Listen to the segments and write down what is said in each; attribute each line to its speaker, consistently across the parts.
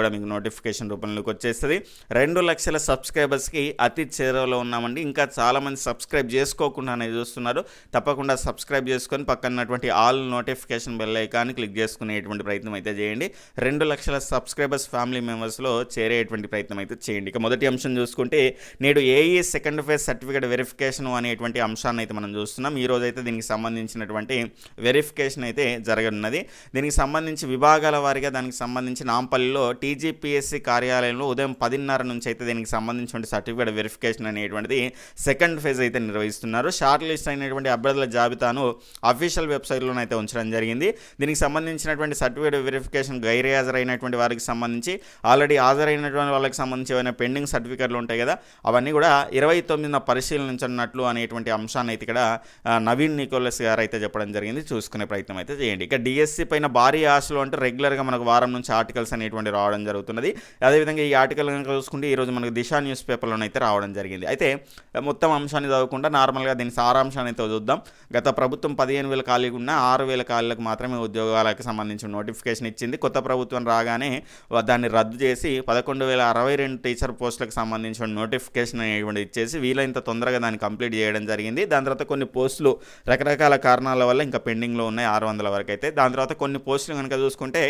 Speaker 1: కూడా మీకు నోటిఫికేషన్ రూపంలోకి వచ్చేస్తుంది. రెండు లక్షల సబ్స్క్రైబర్స్కి అతి చేరువలో ఉన్నామండి. ఇంకా చాలామంది సబ్స్క్రైబ్ చేసుకోకుండానే చూస్తున్నారు. తప్పకుండా సబ్స్క్రైబ్ చేసుకొని పక్కనటువంటి ఆల్ నోటిఫికేషన్ బెల్ ఐకాన్ని క్లిక్ చేసుకునేటువంటి ప్రయత్నం అయితే చేయండి. రెండు లక్షల సబ్స్క్రైబర్స్ ఫ్యామిలీ మెంబర్స్లో చేరేటువంటి ప్రయత్నం అయితే చేయండి. ఇక మొదటి అంశం చూసుకుంటే నేడు AE second phase certificate verification అనేటువంటి అంశాన్ని అయితే మనం చూస్తున్నాం. ఈ రోజు అయితే దీనికి సంబంధించినటువంటి వెరిఫికేషన్ అయితే జరగనున్నది. దీనికి సంబంధించి విభాగాల వారిగా దానికి సంబంధించి నాంపల్లిలో డీజీపీఎస్సీ కార్యాలయంలో ఉదయం పదిన్నర నుంచి అయితే దీనికి సంబంధించిన సర్టిఫికేట్ వెరిఫికేషన్ అనేటువంటిది సెకండ్ ఫేజ్ అయితే నిర్వహిస్తున్నారు. షార్ట్ లిస్ట్ అయినటువంటి అభ్యర్థుల జాబితాను అఫీషియల్ వెబ్సైట్లోనైతే ఉంచడం జరిగింది. దీనికి సంబంధించినటువంటి సర్టిఫికేట్ వెరిఫికేషన్ గైర్హాజరైనటువంటి వారికి సంబంధించి ఆల్రెడీ హాజరైనటువంటి వాళ్ళకి సంబంధించి ఏమైనా పెండింగ్ సర్టిఫికేట్లు ఉంటాయి కదా అవన్నీ కూడా ఇరవై తొమ్మిదిన పరిశీలించనున్నట్లు అనేటువంటి అంశాన్ని అయితే ఇక్కడ నవీన్ నికోలస్ గారు అయితే చెప్పడం జరిగింది. చూసుకునే ప్రయత్నం అయితే చేయండి. ఇక డిఎస్సి పైన భారీ ఆశలు అంటే రెగ్యులర్గా మనకు వారం నుంచి ఆర్టికల్స్ అనేటువంటి రావడం జరుగుతున్నది. అదేవిధంగా ఈ ఆర్టికల్ కనుక చూసుకుంటే ఈరోజు మనకు దిశ న్యూస్ పేపర్లోనైతే అయితే రావడం జరిగింది. అయితే మొత్తం అంశాన్ని చదవకుండా నార్మల్గా దీని సారాంశాన్ని అయితే చూద్దాం. గత ప్రభుత్వం పదిహేను వేల ఖాళీగా ఉన్న ఆరు వేల ఖాళీలకు మాత్రమే ఉద్యోగాలకు సంబంధించిన నోటిఫికేషన్ ఇచ్చింది. కొత్త ప్రభుత్వం రాగానే దాన్ని రద్దు చేసి పదకొండు వేల అరవై రెండు టీచర్ పోస్టులకు సంబంధించిన నోటిఫికేషన్ ఇవ్వండి ఇచ్చేసి వీలైనంత తొందరగా దాన్ని కంప్లీట్ చేయడం జరిగింది. దాని తర్వాత కొన్ని పోస్టులు రకరకాల కారణాల వల్ల ఇంకా పెండింగ్లో ఉన్నాయి. ఆరు వందల వరకు అయితే. దాని తర్వాత కొన్ని పోస్టులు కనుక చూసుకుంటే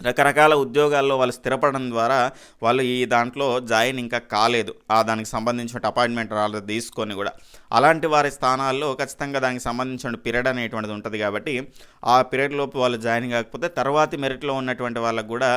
Speaker 1: రకరకాల ఉద్యోగాల్లో వాళ్ళు స్థిరపడడం ద్వారా వాళ్ళు ఈ దాంట్లో జాయిన్ ఇంకా కాలేదు. ఆ దానికి సంబంధించిన అపాయింట్మెంట్ రాలేదు తీసుకొని కూడా. అలాంటి వారి స్థానాల్లో ఖచ్చితంగా దానికి సంబంధించిన పీరియడ్ అనేటువంటిది ఉంటుంది కాబట్టి ఆ పీరియడ్ లోపు వాళ్ళు జాయిన్ కాకపోతే తర్వాతి మెరిట్లో ఉన్నటువంటి వాళ్ళకు కూడా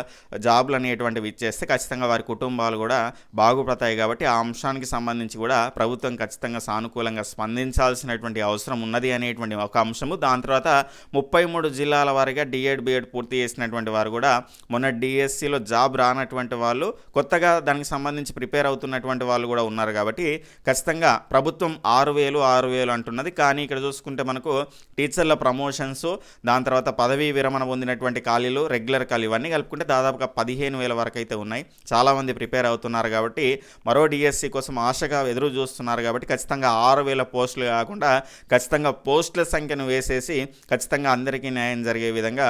Speaker 1: జాబ్లు అనేటువంటివి ఇచ్చేస్తే ఖచ్చితంగా వారి కుటుంబాలు కూడా బాగుపడతాయి కాబట్టి ఆ అంశానికి సంబంధించి కూడా ప్రభుత్వం ఖచ్చితంగా సానుకూలంగా స్పందించాల్సినటువంటి అవసరం ఉన్నది అనేటువంటి ఒక అంశము. దాని తర్వాత ముప్పై మూడు జిల్లాల వారిగా డిఎడ్ బిఎడ్ పూర్తి చేసినటువంటి వారు కూడా మొన్న డిఎస్సిలో జాబ్ రానటువంటి వాళ్ళు కొత్తగా దానికి సంబంధించి ప్రిపేర్ అవుతున్నటువంటి వాళ్ళు కూడా ఉన్నారు కాబట్టి ఖచ్చితంగా ప్రభుత్వం ఆరు వేలు ఆరు వేలు అంటున్నది. కానీ ఇక్కడ చూసుకుంటే మనకు టీచర్ల ప్రమోషన్స్ దాని తర్వాత పదవీ విరమణ పొందినటువంటి ఖాళీలు రెగ్యులర్ ఖాళీ ఇవన్నీ కలుపుకుంటే దాదాపుగా పదిహేను వేల వరకు అయితే ఉన్నాయి. చాలామంది ప్రిపేర్ అవుతున్నారు కాబట్టి మరో డిఎస్సి కోసం ఆశగా ఎదురు చూస్తున్నారు కాబట్టి ఖచ్చితంగా ఆరు వేల పోస్టులు కాకుండా ఖచ్చితంగా పోస్టుల సంఖ్యను వేసేసి ఖచ్చితంగా అందరికీ న్యాయం జరిగే విధంగా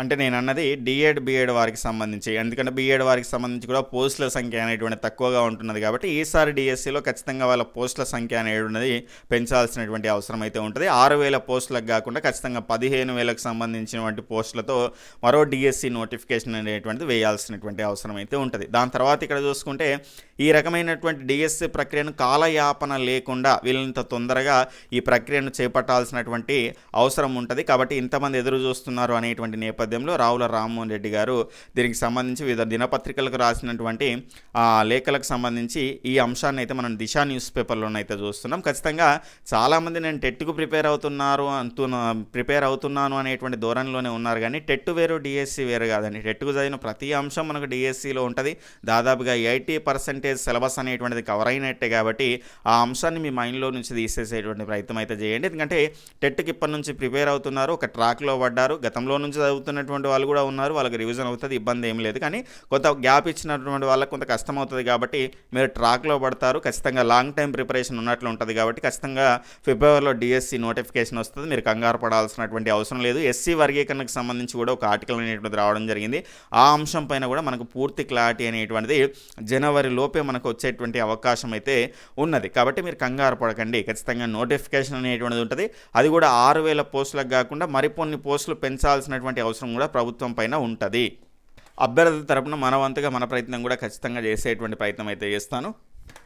Speaker 1: అంటే నేను అన్నది డిఎడ్ బిఎడ్ వారికి సంబంధించి. ఎందుకంటే బిఎడ్ వారికి సంబంధించి కూడా పోస్టుల సంఖ్య అనేటువంటి తక్కువగా ఉంటున్నది కాబట్టి ఈసారి డిఎస్సిలో ఖచ్చితంగా వాళ్ళ పోస్టుల సంఖ్య అనేటువంటిది పెంచాల్సినటువంటి అవసరం అయితే ఉంటుంది. ఆరు వేల పోస్టులకు కాకుండా ఖచ్చితంగా పదిహేను వేలకు సంబంధించినటువంటి పోస్టులతో మరో డిఎస్సి నోటిఫికేషన్ అనేటువంటిది వేయాల్సినటువంటి అవసరం అయితే ఉంటుంది. దాని తర్వాత ఇక్కడ చూసుకుంటే ఈ రకమైనటువంటి డిఎస్సి ప్రక్రియను కాలయాపన లేకుండా వీళ్ళంత తొందరగా ఈ ప్రక్రియను చేపట్టాల్సినటువంటి అవసరం ఉంటుంది. కాబట్టి ఇంతమంది ఎదురు చూస్తున్నారు అనేటువంటి నేపథ్యంలో రావుల రామ్మోహన్ రెడ్డి గారు దీనికి సంబంధించి వివిధ దినపత్రికలకు రాసినటువంటి ఆ, లేఖలకు సంబంధించి ఈ అంశాన్ని అయితే మనం దిశా న్యూస్ పేపర్లోనైతే చూస్తున్నాం. ఖచ్చితంగా చాలామంది నేను టెట్కు ప్రిపేర్ అవుతున్నారు అంటున్నా ప్రిపేర్ అవుతున్నాను అనేటువంటి ధోరణిలోనే ఉన్నారు కానీ టెట్ వేరు డిఎస్సి వేరు కాదండి. టెట్కు చదివిన ప్రతి అంశం మనకు డిఎస్సిలో ఉంటుంది. దాదాపుగా ఎయిటీ పర్సెంటేజ్ సిలబస్ అనేటువంటిది కవర్ అయినట్టే కాబట్టి ఆ అంశాన్ని మీ మైండ్లో నుంచి తీసేసేటువంటి ప్రయత్నం అయితే చేయండి. ఎందుకంటే టెట్కి ఇప్పటి నుంచి ప్రిపేర్ అవుతున్నారు ఒక ట్రాక్లో పడ్డారు గతంలో నుంచి చదువుతున్నటువంటి వాళ్ళు కూడా ఉన్నారు. వాళ్ళకి రివిజన్ అవుతుంది ఇబ్బంది ఏం లేదు. కానీ కొంత గ్యాప్ ఇచ్చినటువంటి వాళ్ళకి కొంత కష్టం అవుతుంది కాబట్టి మీరు ట్రాక్లో పడతారు. ఖచ్చితంగా లాంగ్ టైం ప్రిపరేషన్ ఉన్నట్లు ఉంటుంది కాబట్టి ఖచ్చితంగా ఫిబ్రవరిలో డిఎస్సి నోటిఫికేషన్ వస్తుంది. మీరు కంగారు పడాల్సినటువంటి అవసరం లేదు. ఎస్సీ వర్గీకరణకు సంబంధించి కూడా ఒక ఆర్టికల్ అనేటువంటిది రావడం జరిగింది. ఆ అంశం పైన కూడా మనకు పూర్తి క్లారిటీ అనేటువంటిది జనవరి లోపే మనకు వచ్చేటువంటి అవకాశం అయితే ఉన్నది. కాబట్టి మీరు కంగారు పడకండి. ఖచ్చితంగా నోటిఫికేషన్ అనేటువంటిది ఉంటుంది. అది కూడా ఆరు వేల పోస్టులకు కాకుండా మరికొన్ని పోస్టులు పెంచాల్సినటువంటి అవసరం కూడా ప్రభుత్వం పైన ఉంటుంది. అభ్యర్థి తరపున మన వంతుగా మన ప్రయత్నం కూడా ఖచ్చితంగా చేసేటువంటి ప్రయత్నం అయితే చేస్తాను.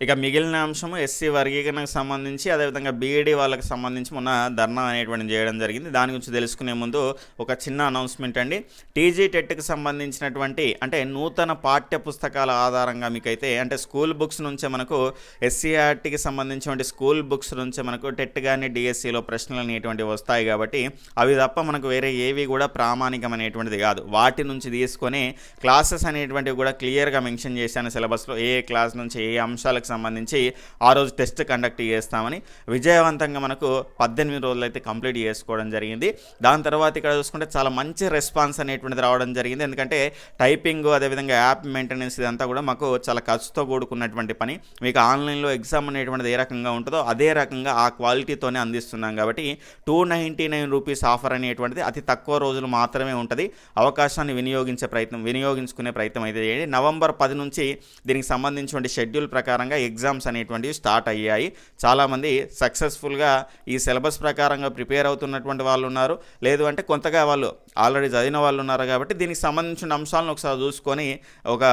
Speaker 1: ఇక మిగిలిన అంశము ఎస్సీ వర్గీకరణకు సంబంధించి అదేవిధంగా బీఈడీ వాళ్ళకి సంబంధించి మొన్న ధర్నా అనేటువంటి చేయడం జరిగింది. దాని గురించి తెలుసుకునే ముందు ఒక చిన్న అనౌన్స్మెంట్ అండి. టీజీ టెట్కి సంబంధించినటువంటి అంటే నూతన పాఠ్య పుస్తకాల ఆధారంగా మీకైతే అంటే స్కూల్ బుక్స్ నుంచే మనకు ఎస్సీఆర్టీకి సంబంధించినటువంటి స్కూల్ బుక్స్ నుంచే మనకు టెట్ కానీ డిఎస్సిలో ప్రశ్నలు అనేటువంటి వస్తాయి కాబట్టి అవి తప్ప మనకు వేరే ఏవి కూడా ప్రామాణికం అనేటువంటిది కాదు. వాటి నుంచి తీసుకొని క్లాసెస్ అనేటువంటివి కూడా క్లియర్గా మెన్షన్ చేశాను సిలబస్లో ఏ క్లాస్ నుంచి ఏ అంశాలకు సంబంధించి ఆ రోజు టెస్ట్ కండక్ట్ చేస్తామని విజయవంతంగా మనకు పద్దెనిమిది రోజులు అయితే కంప్లీట్ చేసుకోవడం జరిగింది. దాని తర్వాత ఇక్కడ చూసుకుంటే చాలా మంచి రెస్పాన్స్ అనేటువంటిది రావడం జరిగింది. ఎందుకంటే టైపింగ్ అదేవిధంగా యాప్ మెయింటెనెన్స్ ఇదంతా కూడా మాకు చాలా ఖర్చుతో కూడుకున్నటువంటి పని. మీకు ఆన్లైన్లో ఎగ్జామ్ అనేటువంటిది ఏ రకంగా ఉంటుందో అదే రకంగా ఆ క్వాలిటీతోనే అందిస్తున్నాం కాబట్టి two ninety nine rupees offer అనేటువంటిది అతి తక్కువ రోజులు మాత్రమే ఉంటుంది. అవకాశాన్ని వినియోగించే ప్రయత్నం వినియోగించుకునే ప్రయత్నం అయితే చేయండి. నవంబర్ పది నుంచి దీనికి సంబంధించిన షెడ్యూల్ ప్రకారం ప్రకారంగా ఎగ్జామ్స్ అనేటువంటివి స్టార్ట్ అయ్యాయి. చాలామంది సక్సెస్ఫుల్గా ఈ సిలబస్ ప్రకారంగా ప్రిపేర్ అవుతున్నటువంటి వాళ్ళు ఉన్నారు. లేదు అంటే కొంతగా వాళ్ళు ఆల్రెడీ చదివిన వాళ్ళు ఉన్నారు కాబట్టి దీనికి సంబంధించిన అంశాలను ఒకసారి చూసుకొని ఒక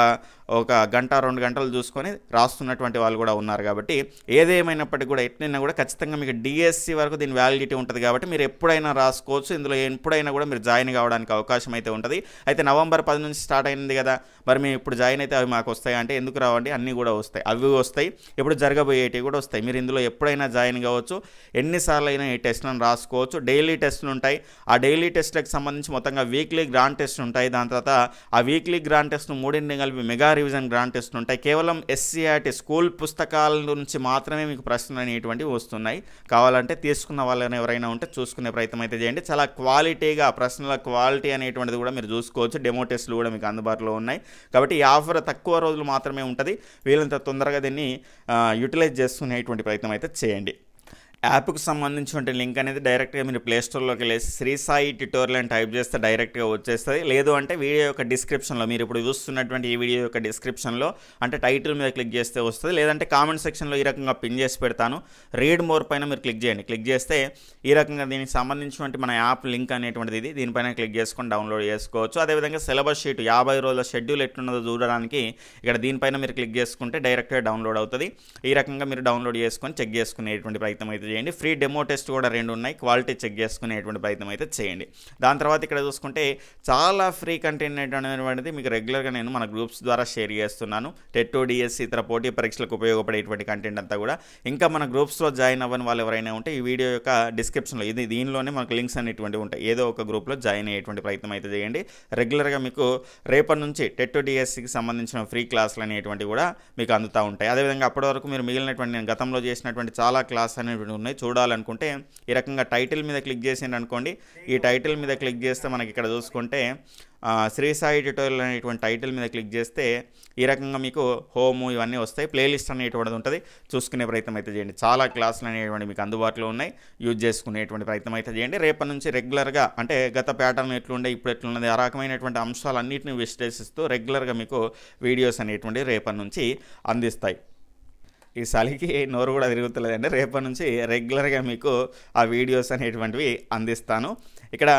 Speaker 1: ఒక గంట రెండు గంటలు చూసుకొని రాస్తున్నటువంటి వాళ్ళు కూడా ఉన్నారు కాబట్టి ఏదేమైనప్పటికీ కూడా ఎట్లయినా కూడా ఖచ్చితంగా మీకు డిఎస్సి వరకు దీని వ్యాలిడిటీ ఉంటుంది కాబట్టి మీరు ఎప్పుడైనా రాసుకోవచ్చు. ఇందులో ఎప్పుడైనా కూడా మీరు జాయిన్ కావడానికి అవకాశం అయితే ఉంటుంది. అయితే నవంబర్ పది నుంచి స్టార్ట్ అయింది కదా మరి మేము ఇప్పుడు జాయిన్ అయితే అవి మాకు వస్తాయి అంటే ఎందుకు రావండి? అన్నీ కూడా వస్తాయి. అవి వస్తాయి. ఇప్పుడు జరగబోయేటివి కూడా వస్తాయి. మీరు ఇందులో ఎప్పుడైనా జాయిన్ కావచ్చు. ఎన్నిసార్లు అయినా ఈ టెస్ట్లను రాసుకోవచ్చు. డైలీ టెస్ట్లు ఉంటాయి. ఆ డైలీ టెస్ట్లకు సంబంధించి మొత్తంగా వీక్లీ గ్రాండ్ టెస్ట్ ఉంటాయి. దాని తర్వాత ఆ వీక్లీ గ్రాండ్ టెస్ట్ మూడింటిని కలిపి మెగా రివిజన్ గ్రాంట్ ఇస్తుంటాయి ఉంటాయి. కేవలం ఎస్సీఆర్టీ స్కూల్ పుస్తకాల నుంచి మాత్రమే మీకు ప్రశ్నలు అనేటువంటివి వస్తున్నాయి. కావాలంటే తీసుకున్న వాళ్ళని ఎవరైనా ఉంటే చూసుకునే ప్రయత్నం అయితే చేయండి. చాలా క్వాలిటీగా ప్రశ్నల క్వాలిటీ అనేటువంటిది కూడా మీరు చూసుకోవచ్చు. డెమో టెస్ట్లు కూడా మీకు అందుబాటులో ఉన్నాయి. కాబట్టి ఈ ఆఫర్ తక్కువ రోజులు మాత్రమే ఉంటుంది. వీలంత తొందరగా దీన్ని యూటిలైజ్ చేసుకునేటువంటి ప్రయత్నం అయితే చేయండి. యాప్కు సంబంధించిన లింక్ అనేది డైరెక్ట్గా మీరు ప్లేస్టోర్లోకి వెళ్ళేసి శ్రీ సాయి ట్యూటోరియల్ అని టైప్ చేస్తే డైరెక్ట్గా వచ్చేస్తుంది. లేదు అంటే వీడియో యొక్క డిస్క్రిప్షన్లో మీరు ఇప్పుడు చూస్తున్నటువంటి ఈ వీడియో యొక్క డిస్క్రిప్షన్లో అంటే టైటిల్ మీద క్లిక్ చేస్తే వస్తుంది. లేదంటే కామెంట్ సెక్షన్లో ఈ రకంగా పిన్ చేసి పెడతాను. రీడ్ మోర్ పైన మీరు క్లిక్ చేయండి. క్లిక్ చేస్తే ఈ రకంగా దీనికి సంబంధించినటువంటి మన యాప్ లింక్ అనేటువంటిది ఇది. దీనిపైన క్లిక్ చేసుకొని డౌన్లోడ్ చేసుకోవచ్చు. అదేవిధంగా సిలబస్ షీట్ యాభై రోజుల షెడ్యూల్ ఎట్లున్నదో చూడడానికి ఇక్కడ దీనిపైన మీరు క్లిక్ చేసుకుంటే డైరెక్ట్గా డౌన్లోడ్ అవుతుంది. ఈ రకంగా మీరు డౌన్లోడ్ చేసుకొని చెక్ చేసుకునేటువంటి ప్రయత్నం అయితే చేయండి. ఫ్రీ డెమో టెస్ట్ కూడా రెండు ఉన్నాయి. క్వాలిటీ చెక్ చేసుకునేటువంటి ప్రయత్నం అయితే చేయండి. దాని తర్వాత ఇక్కడ చూసుకుంటే చాలా ఫ్రీ కంటెంట్ అనేటువంటిది మీకు రెగ్యులర్గా నేను మన గ్రూప్స్ ద్వారా షేర్ చేస్తున్నాను. టెట్టో డిఎస్సి ఇతర పోటీ పరీక్షలకు ఉపయోగపడేటువంటి కంటెంట్ అంతా కూడా. ఇంకా మన గ్రూప్స్లో జాయిన్ అవ్వని వాళ్ళు ఎవరైనా ఉంటే ఈ వీడియో యొక్క డిస్క్రిప్షన్లో ఇది దీనిలోనే మనకు లింక్స్ అనేటువంటివి ఉంటాయి. ఏదో ఒక గ్రూప్లో జాయిన్ అయ్యేటువంటి ప్రయత్నం అయితే చేయండి. రెగ్యులర్గా మీకు రేపటి నుంచి టెట్టో డిఎస్సికి సంబంధించిన ఫ్రీ క్లాసులు అనేటువంటివి కూడా మీకు అందుతూ ఉంటాయి. అదేవిధంగా అప్పటి వరకు మీరు మిగిలినటువంటి నేను గతంలో చేసినటువంటి చాలా క్లాస్ అనేటువంటి ఉన్నాయి. చూడాలనుకుంటే ఈ రకంగా టైటిల్ మీద క్లిక్ చేసిండు అనుకోండి. ఈ టైటిల్ మీద క్లిక్ చేస్తే మనకి ఇక్కడ చూసుకుంటే శ్రీ సాయి ట్యూటోరియల్ అనేటువంటి టైటిల్ మీద క్లిక్ చేస్తే ఈ రకంగా మీకు హోము ఇవన్నీ వస్తాయి. ప్లేలిస్ట్ అనేటువంటిది ఉంటుంది. చూసుకునే ప్రయత్నం అయితే చేయండి. చాలా క్లాసులు అనేటువంటి మీకు అందుబాటులో ఉన్నాయి. యూజ్ చేసుకునేటువంటి ప్రయత్నం అయితే చేయండి. రేపటి నుంచి రెగ్యులర్గా అంటే గత ప్యాటర్న్ ఎట్లుండే ఇప్పుడు ఎట్లున్నది ఆ రకమైనటువంటి అంశాలన్నింటినీ విశ్లేషిస్తూ రెగ్యులర్గా మీకు వీడియోస్ అనేటువంటి రేపటి నుంచి అందిస్తాయి. ఈ చలికి నోరు కూడా తిరుగుతలేదండి. రేపటి నుంచి రెగ్యులర్గా మీకు ఆ వీడియోస్ అనేటువంటివి అందిస్తాను. ఇక్కడ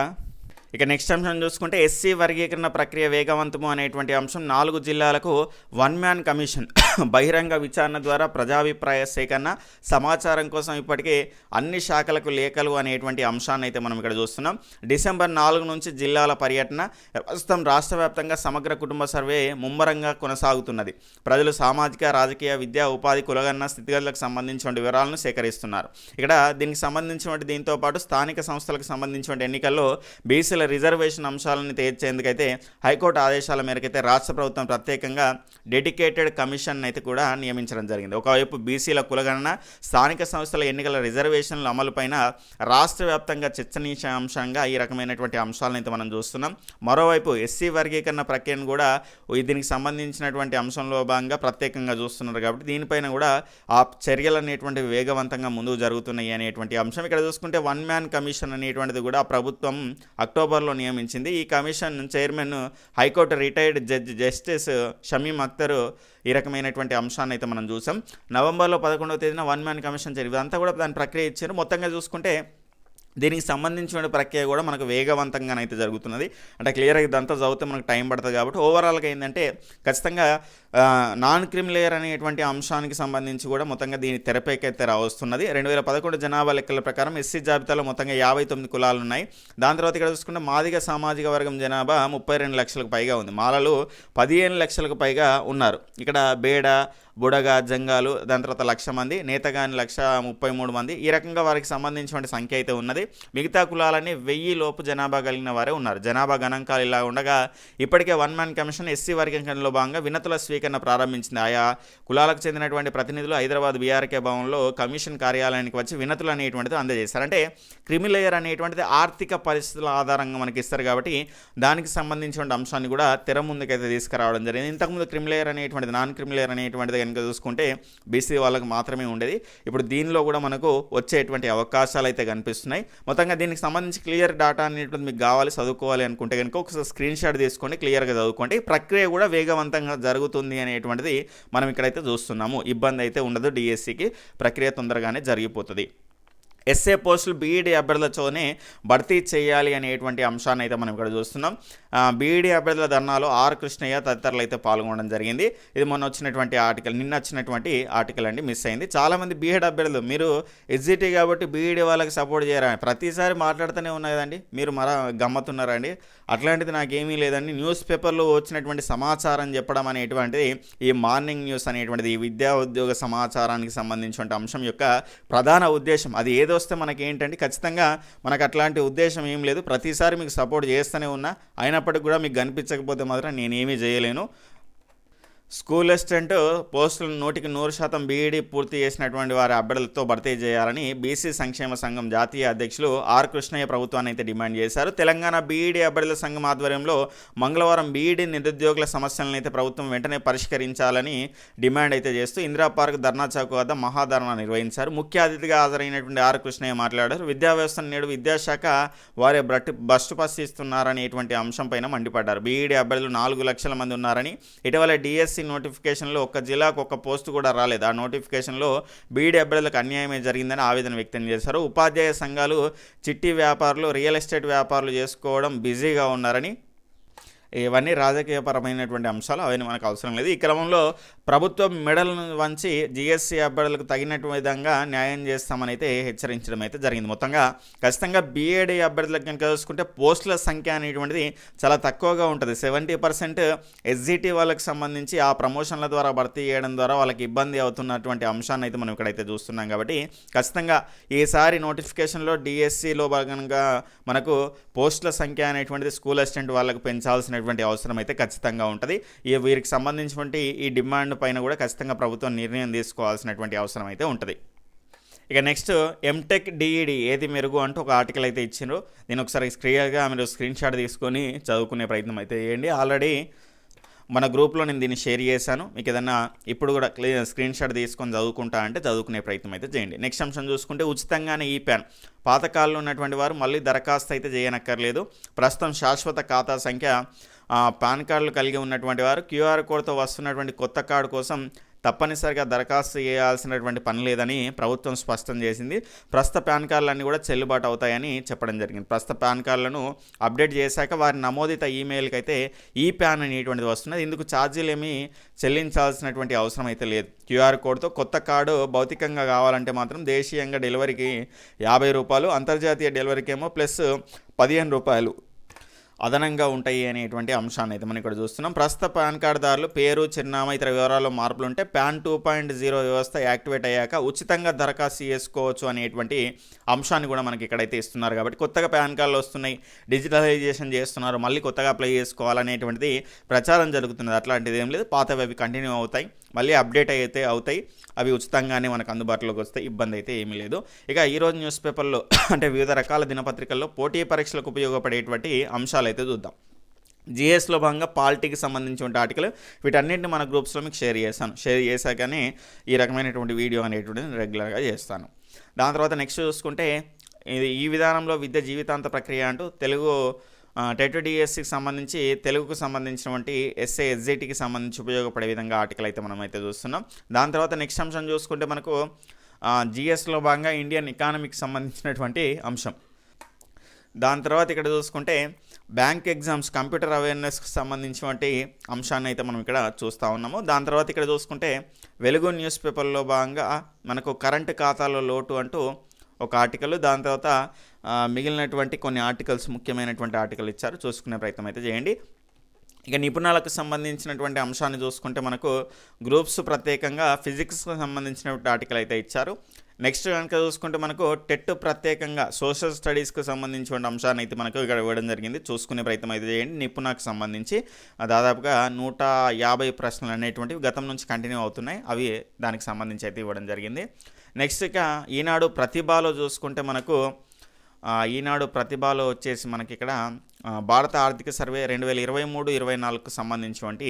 Speaker 1: ఇక నెక్స్ట్ అంశం చూసుకుంటే ఎస్సీ వర్గీకరణ ప్రక్రియ వేగవంతము అనేటువంటి అంశం నాలుగు జిల్లాలకు వన్ మ్యాన్ కమిషన్ బహిరంగ విచారణ ద్వారా ప్రజాభిప్రాయ సేకరణ సమాచారం కోసం ఇప్పటికే అన్ని శాఖలకు లేఖలు అనేటువంటి అంశాన్ని అయితే మనం ఇక్కడ చూస్తున్నాం. డిసెంబర్ నాలుగు నుంచి జిల్లాల పర్యటన ప్రస్తుతం రాష్ట్ర వ్యాప్తంగా సమగ్ర కుటుంబ సర్వే ముమ్మరంగా కొనసాగుతున్నది. ప్రజలు సామాజిక రాజకీయ విద్యా ఉపాధి కులగన్న స్థితిగతులకు సంబంధించిన వివరాలను సేకరిస్తున్నారు. ఇక్కడ దీనికి సంబంధించినటువంటి దీంతో పాటు స్థానిక సంస్థలకు సంబంధించిన ఎన్నికల్లో బీసీ బీసీల రిజర్వేషన్ అంశాలను తీర్చేందుకైతే హైకోర్టు ఆదేశాల మేరకైతే రాష్ట్ర ప్రభుత్వం ప్రత్యేకంగా డెడికేటెడ్ కమిషన్ అయితే కూడా నియమించడం జరిగింది. ఒకవైపు బీసీల కులగణన స్థానిక సంస్థల ఎన్నికల రిజర్వేషన్ల అమలుపైన రాష్ట్ర వ్యాప్తంగా చర్చనీయాంశంగా ఈ రకమైనటువంటి అంశాలను అయితే మనం చూస్తున్నాం. మరోవైపు ఎస్సీ వర్గీకరణ ప్రక్రియను కూడా దీనికి సంబంధించినటువంటి అంశంలో భాగంగా ప్రత్యేకంగా చూస్తున్నారు కాబట్టి దీనిపైన కూడా ఆ చర్యలు అనేటువంటివి వేగవంతంగా ముందుకు జరుగుతున్నాయి అనేటువంటి అంశం. ఇక్కడ చూసుకుంటే వన్ మ్యాన్ కమిషన్ అనేటువంటిది కూడా ప్రభుత్వం అక్టోబర్ అక్టోబర్లో నియమించింది. ఈ commission chairman high court retired judge justice Shamim Akhtar ఈ రకమైనటువంటి అంశాన్ని అయితే మనం చూసాం. నవంబర్లో పదకొండవ తేదీన వన్ మ్యాన్ కమిషన్ జరిగింది అంతా కూడా దాని ప్రక్రియ ఇచ్చారు. మొత్తంగా చూసుకుంటే దీనికి సంబంధించిన ప్రక్రియ కూడా మనకు వేగవంతంగానైతే జరుగుతున్నది. అంటే క్లియర్గా ఇదంతా చదివితే మనకు టైం పడుతుంది కాబట్టి ఓవరాల్గా ఏంటంటే ఖచ్చితంగా నాన్ క్రిమ్ లేయర్ అనేటువంటి అంశానికి సంబంధించి కూడా మొత్తంగా దీని తెరపైకి అయితే రావస్తున్నది. రెండు వేల పదకొండు జనాభా లెక్కల ప్రకారం ఎస్సీ జాబితాలో మొత్తంగా యాభై తొమ్మిది కులాలు ఉన్నాయి. దాని తర్వాత ఇక్కడ చూసుకుంటే మాదిగ సామాజిక వర్గం జనాభా ముప్పై రెండు లక్షలకు పైగా ఉంది. మాలలు పదిహేను లక్షలకు పైగా ఉన్నారు. ఇక్కడ బేడ బుడగ జంగాలు దాని తర్వాత లక్ష మంది నేతగాని లక్ష ముప్పై మూడు మంది. ఈ రకంగా వారికి సంబంధించిన సంఖ్య అయితే ఉన్నది. మిగతా కులాలన్నీ వెయ్యి లోపు జనాభా కలిగిన వారే ఉన్నారు. జనాభా గణాంకాలు ఇలా ఉండగా ఇప్పటికే వన్ మ్యాన్ కమిషన్ ఎస్సీ వర్గీకరణలో భాగంగా వినతుల స్వీకరణ ప్రారంభించింది. ఆయా కులాలకు చెందినటువంటి ప్రతినిధులు హైదరాబాద్ బీఆర్కే భవన్లో కమిషన్ కార్యాలయానికి వచ్చి వినతులు అనేటువంటిది అందజేశారు. అంటే క్రిమిలేయర్ అనేటువంటిది ఆర్థిక పరిస్థితుల ఆధారంగా మనకి ఇస్తారు కాబట్టి దానికి సంబంధించిన అంశాన్ని కూడా తెర ముందుకైతే తీసుకురావడం జరిగింది. ఇంతకుముందు క్రిమిలేయర్ అనేటువంటిది నాన్ క్రిమిలేయర్ అనేటువంటిది కనుక చూసుకుంటే బీసీ వాళ్ళకి మాత్రమే ఉండేది. ఇప్పుడు దీనిలో కూడా మనకు వచ్చేటువంటి అవకాశాలు అయితే కనిపిస్తున్నాయి. మొత్తంగా దీనికి సంబంధించి క్లియర్ డేటా అనేటువంటి మీకు కావాలి చదువుకోవాలి అనుకుంటే కనుక ఒకసారి స్క్రీన్ షాట్ తీసుకోండి క్లియర్గా చదువుకోండి. ప్రక్రియ కూడా వేగవంతంగా జరుగుతుంది అనేటువంటిది మనం ఇక్కడైతే చూస్తున్నాము. ఇబ్బంది అయితే ఉండదు డిఎస్సికి ప్రక్రియ తొందరగానే జరిగిపోతుంది. ఎస్ఏ పోస్టులు బీఈడీ అభ్యర్థులతోనే భర్తీ చేయాలి అనేటువంటి అంశాన్ని అయితే మనం ఇక్కడ చూస్తున్నాం. బీఈడీ అభ్యర్థుల ధర్నాలో ఆర్ కృష్ణయ్య తదితరులు అయితే పాల్గొనడం జరిగింది. ఇది మొన్న వచ్చినటువంటి ఆర్టికల్ నిన్న వచ్చినటువంటి ఆర్టికల్ అండి మిస్ అయింది. చాలామంది బీఎడ్ అభ్యర్థులు మీరు ఎస్జిటి కాబట్టి బీఈడీ వాళ్ళకి సపోర్ట్ చేయరా? ప్రతిసారి మాట్లాడుతూనే ఉన్నాయి కదండి మీరు మర గమ్మతున్నారా అట్లాంటిది నాకేమీ లేదండి. న్యూస్ పేపర్లో వచ్చినటువంటి సమాచారం చెప్పడం అనేటువంటిది ఈ మార్నింగ్ న్యూస్ అనేటువంటిది ఈ విద్యా ఉద్యోగ సమాచారానికి సంబంధించిన అంశం యొక్క ప్రధాన ఉద్దేశం. అది ఏదో వస్తే మనకి ఏంటంటే ఖచ్చితంగా మనకు అట్లాంటి ఉద్దేశం ఏం లేదు. ప్రతిసారి మీకు సపోర్ట్ చేస్తూనే ఉన్నా. అయినప్పటికీ కూడా మీకు కనిపించకపోతే మాత్రం నేనేమీ చేయలేను. స్కూల్ అసిస్టెంట్ పోస్టులు నూటికి నూరు శాతం బీఈడీ పూర్తి చేసినటువంటి వారి అభ్యర్థులతో భర్తీ చేయాలని బీసీ సంక్షేమ సంఘం జాతీయ అధ్యక్షులు ఆర్ కృష్ణయ్య ప్రభుత్వాన్ని అయితే డిమాండ్ చేశారు. తెలంగాణ బీఈడీ అభ్యర్థుల సంఘం ఆధ్వర్యంలో మంగళవారం బీఈడీ నిరుద్యోగుల సమస్యలను అయితే ప్రభుత్వం వెంటనే పరిష్కరించాలని డిమాండ్ అయితే చేస్తూ ఇందిరా పార్క్ ధర్నా చౌక్ వద్ద మహాధర్నా నిర్వహించారు. ముఖ్య అతిథిగా హాజరైనటువంటి ఆర్ కృష్ణయ్య మాట్లాడారు. విద్యా వ్యవస్థను నేడు విద్యాశాఖ వారి బ్రట్ బస్టు పసిస్తున్నారనేటువంటి అంశంపైన మండిపడ్డారు. బీఈడీ అభ్యర్థులు నాలుగు లక్షల మంది ఉన్నారని ఇటీవల డిఎస్ డిఎస్సి నోటిఫికేషన్లో ఒక్క జిల్లాకు ఒక్క పోస్టు కూడా రాలేదు. ఆ నోటిఫికేషన్లో బీడీ అభ్యర్థులకు అన్యాయమే జరిగిందని ఆవేదన వ్యక్తం చేశారు. ఉపాధ్యాయ సంఘాలు చిట్టి వ్యాపారులు రియల్ ఎస్టేట్ వ్యాపారులు చేసుకోవడం బిజీగా ఉన్నారని ఇవన్నీ రాజకీయపరమైనటువంటి అంశాలు అవన్నీ మనకు అవసరం లేదు. ఈ క్రమంలో ప్రభుత్వం మెడలను వంచి జిఎస్సి అభ్యర్థులకు తగినట్టు విధంగా న్యాయం చేస్తామని అయితే హెచ్చరించడం అయితే జరిగింది. మొత్తంగా ఖచ్చితంగా బీఏడీ అభ్యర్థులకు కనుక చూసుకుంటే పోస్టుల సంఖ్య అనేటువంటిది చాలా తక్కువగా ఉంటుంది. సెవెంటీ పర్సెంట్ ఎస్జిటి వాళ్ళకి సంబంధించి ఆ ప్రమోషన్ల ద్వారా భర్తీ చేయడం ద్వారా వాళ్ళకి ఇబ్బంది అవుతున్నటువంటి అంశాన్ని అయితే మనం ఇక్కడైతే చూస్తున్నాం కాబట్టి ఖచ్చితంగా ఈసారి నోటిఫికేషన్లో డిఎస్సిలో భాగంగా మనకు పోస్టుల సంఖ్య అనేటువంటిది స్కూల్ అసిస్టెంట్ వాళ్ళకు పెంచాల్సినటువంటి అవసరం అయితే ఖచ్చితంగా ఉంటుంది. ఈ వీరికి సంబంధించినటువంటి ఈ డిమాండ్ పైన కూడా ఖచ్చితంగా ప్రభుత్వం నిర్ణయం తీసుకోవాల్సినటువంటి అవసరం అయితే ఉంటుంది. ఇక నెక్స్ట్ ఎంటెక్ డిఈడి ఏది మెరుగు అంటూ ఒక ఆర్టికల్ అయితే ఇచ్చిండ్రు. నేను ఒకసారి క్లియర్గా మీరు స్క్రీన్ షాట్ తీసుకొని చదువుకునే ప్రయత్నం అయితే చేయండి. ఆల్రెడీ మన గ్రూప్లో నేను దీన్ని షేర్ చేశాను. మీకు ఏదైనా ఇప్పుడు కూడా క్లియర్ స్క్రీన్ షాట్ తీసుకొని చదువుకుంటా అంటే చదువుకునే ప్రయత్నం అయితే చేయండి. నెక్స్ట్ అంశం చూసుకుంటే ఉచితంగానే ఈ ప్యాన్. పాతకాలంలో ఉన్నటువంటి వారు మళ్ళీ దరఖాస్తు అయితే చేయనక్కర్లేదు. ప్రస్తుతం శాశ్వత ఖాతా సంఖ్య పాన్ కార్డులు కలిగి ఉన్నటువంటి వారు క్యూఆర్ కోడ్తో వస్తున్నటువంటి కొత్త కార్డు కోసం తప్పనిసరిగా దరఖాస్తు చేయాల్సినటువంటి పని లేదని ప్రభుత్వం స్పష్టం చేసింది. ప్రస్తుత పాన్ కార్డులన్నీ కూడా చెల్లుబాటు అవుతాయని చెప్పడం జరిగింది. ప్రస్తుత పాన్ కార్డులను అప్డేట్ చేశాక వారి నమోదిత ఈమెయిల్కి అయితే ఈ ప్యాన్ అనేటువంటిది వస్తున్నది. ఇందుకు ఛార్జీలు ఏమీ చెల్లించాల్సినటువంటి అవసరం అయితే లేదు. క్యూఆర్ కోడ్తో కొత్త కార్డు భౌతికంగా కావాలంటే మాత్రం దేశీయంగా డెలివరీకి యాభై రూపాయలు అంతర్జాతీయ డెలివరీకి ఏమో ప్లస్ పదిహేను రూపాయలు అదనంగా ఉంటాయి అనేటువంటి అంశాన్ని అయితే మనం ఇక్కడ చూస్తున్నాం. ప్రస్తుత పాన్ కార్డుదారులు పేరు చిరునామా ఇతర వివరాల్లో మార్పులు ఉంటే పాన్ టూ పాయింట్ జీరో వ్యవస్థ యాక్టివేట్ అయ్యాక ఉచితంగా దరఖాస్తు చేసుకోవచ్చు అనేటువంటి అంశాన్ని కూడా మనకి ఇక్కడైతే ఇస్తున్నారు. కాబట్టి కొత్తగా పాన్ కార్డులు వస్తున్నాయి డిజిటలైజేషన్ చేస్తున్నారు మళ్ళీ కొత్తగా అప్లై చేసుకోవాలనేటువంటిది ప్రచారం జరుగుతున్నది. అట్లాంటిది ఏం లేదు పాతవి అవి కంటిన్యూ అవుతాయి మళ్ళీ అప్డేట్ అయితే అవుతాయి. అవి ఉచితంగానే మనకు అందుబాటులోకి వస్తే ఇబ్బంది అయితే ఏమీ లేదు. ఇక ఈరోజు న్యూస్ పేపర్లో అంటే వివిధ రకాల దినపత్రికల్లో పోటీ పరీక్షలకు ఉపయోగపడేటువంటి అంశాలు అయితే చూద్దాం. జిఎస్లో భాగంగా పాలిటీకి సంబంధించిన ఆర్టికల్ వీటన్నింటిని మన గ్రూప్స్లో మీకు షేర్ చేస్తాను. షేర్ చేశాకనే ఈ రకమైనటువంటి వీడియో అనేటువంటిది రెగ్యులర్గా చేస్తాను. దాని తర్వాత నెక్స్ట్ చూసుకుంటే ఇది ఈ విధానంలో విద్య జీవితాంత ప్రక్రియ అంటూ తెలుగు టెట్ డిఎస్సికి సంబంధించి తెలుగుకు సంబంధించినటువంటి ఎస్ఏ ఎస్జేటీకి సంబంధించి ఉపయోగపడే విధంగా ఆర్టికల్ అయితే మనం అయితే చూస్తున్నాం. దాని తర్వాత నెక్స్ట్ అంశం చూసుకుంటే మనకు జిఎస్లో భాగంగా ఇండియన్ ఎకానమీకి సంబంధించినటువంటి అంశం. దాని తర్వాత ఇక్కడ చూసుకుంటే బ్యాంక్ ఎగ్జామ్స్ కంప్యూటర్ అవేర్నెస్కి సంబంధించినటువంటి అంశాన్ని అయితే మనం ఇక్కడ చూస్తూ ఉన్నాము. దాని తర్వాత ఇక్కడ చూసుకుంటే వెలుగు న్యూస్ పేపర్లో భాగంగా మనకు కరెంటు ఖాతాలో లోటు అంటూ ఒక ఆర్టికల్ దాని తర్వాత మిగిలినటువంటి కొన్ని ఆర్టికల్స్ ముఖ్యమైనటువంటి ఆర్టికల్ ఇచ్చారు. చూసుకునే ప్రయత్నం అయితే చేయండి. ఇక నిపుణులకు సంబంధించినటువంటి అంశాన్ని చూసుకుంటే మనకు గ్రూప్స్ ప్రత్యేకంగా ఫిజిక్స్కి సంబంధించినటువంటి ఆర్టికల్ అయితే ఇచ్చారు. నెక్స్ట్ కనుక చూసుకుంటే మనకు టెట్ ప్రత్యేకంగా సోషల్ స్టడీస్కి సంబంధించిన అంశాన్ని అయితే మనకు ఇక్కడ ఇవ్వడం జరిగింది. చూసుకునే ప్రయత్నం అయితే చేయండి. నిపుణకు సంబంధించి దాదాపుగా నూట యాభై ప్రశ్నలు అనేటువంటివి గతం నుంచి కంటిన్యూ అవుతున్నాయి. అవి దానికి సంబంధించి అయితే ఇవ్వడం జరిగింది. నెక్స్ట్ ఇక ఈనాడు ప్రతిభలో చూసుకుంటే మనకు ఈనాడు ప్రతిభలో వచ్చేసి మనకి ఇక్కడ భారత ఆర్థిక సర్వే రెండు వేల ఇరవై మూడు ఇరవై నాలుగుకు సంబంధించినటువంటి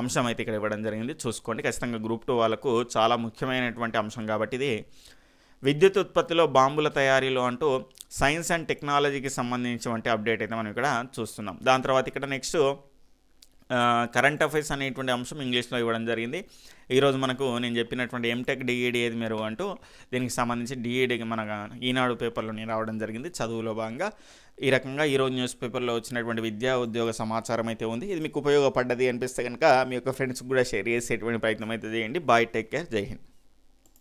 Speaker 1: అంశం అయితే ఇక్కడ ఇవ్వడం జరిగింది. చూసుకోండి ఖచ్చితంగా గ్రూప్ టూ వాళ్ళకు చాలా ముఖ్యమైనటువంటి అంశం కాబట్టి ఇది విద్యుత్ ఉత్పత్తిలో బాంబుల తయారీలో అంటూ సైన్స్ అండ్ టెక్నాలజీకి సంబంధించినటువంటి అప్డేట్ అయితే మనం ఇక్కడ చూస్తున్నాం. దాని తర్వాత ఇక్కడ నెక్స్ట్ కరెంట్ అఫైర్స్ అనేటువంటి అంశం ఇంగ్లీష్లో ఇవ్వడం జరిగింది. ఈరోజు మనకు నేను చెప్పినటువంటి ఎంటెక్ డిఈడి ఏది మీరు అంటూ దీనికి సంబంధించి డిఈడికి మన ఈనాడు పేపర్లోని రావడం జరిగింది. చదువులో భాగంగా ఈ రకంగా ఈరోజు న్యూస్ పేపర్లో వచ్చినటువంటి విద్యా ఉద్యోగ సమాచారం అయితే ఉంది. ఇది మీకు ఉపయోగపడ్డది అనిపిస్తే కనుక మీ యొక్క ఫ్రెండ్స్కి కూడా షేర్ చేసేటువంటి ప్రయత్నం అయితే చేయండి. బాయ్ టేక్ కేర్ జై హింద్.